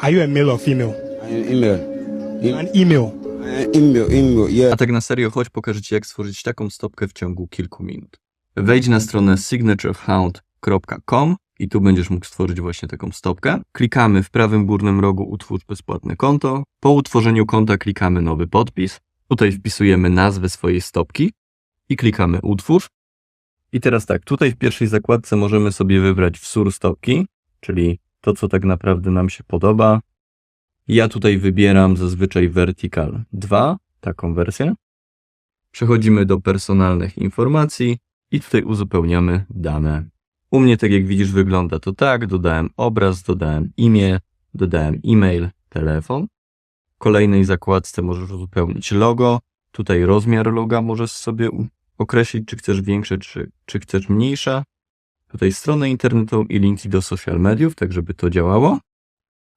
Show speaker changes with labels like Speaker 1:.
Speaker 1: Are you a male or female?
Speaker 2: An email.
Speaker 1: An email.
Speaker 2: An email, email, yeah.
Speaker 3: A tak na serio, chodź pokażę Ci, jak stworzyć taką stopkę w ciągu kilku minut. Wejdź na stronę signaturehound.com i tu będziesz mógł stworzyć właśnie taką stopkę. Klikamy w prawym górnym rogu utwórz bezpłatne konto. Po utworzeniu konta klikamy nowy podpis. Tutaj wpisujemy nazwę swojej stopki i klikamy utwórz. I teraz tak, tutaj w pierwszej zakładce możemy sobie wybrać wzór stopki, czyli to, co tak naprawdę nam się podoba. Ja tutaj wybieram zazwyczaj Vertical 2, taką wersję. Przechodzimy do personalnych informacji i tutaj uzupełniamy dane. U mnie, tak jak widzisz, wygląda to tak. Dodałem obraz, dodałem imię, dodałem e-mail, telefon. W kolejnej zakładce możesz uzupełnić logo. Tutaj rozmiar loga możesz sobie określić, czy chcesz większe, czy, czy chcesz mniejsze. Tutaj stronę internetową i linki do social mediów, tak żeby to działało.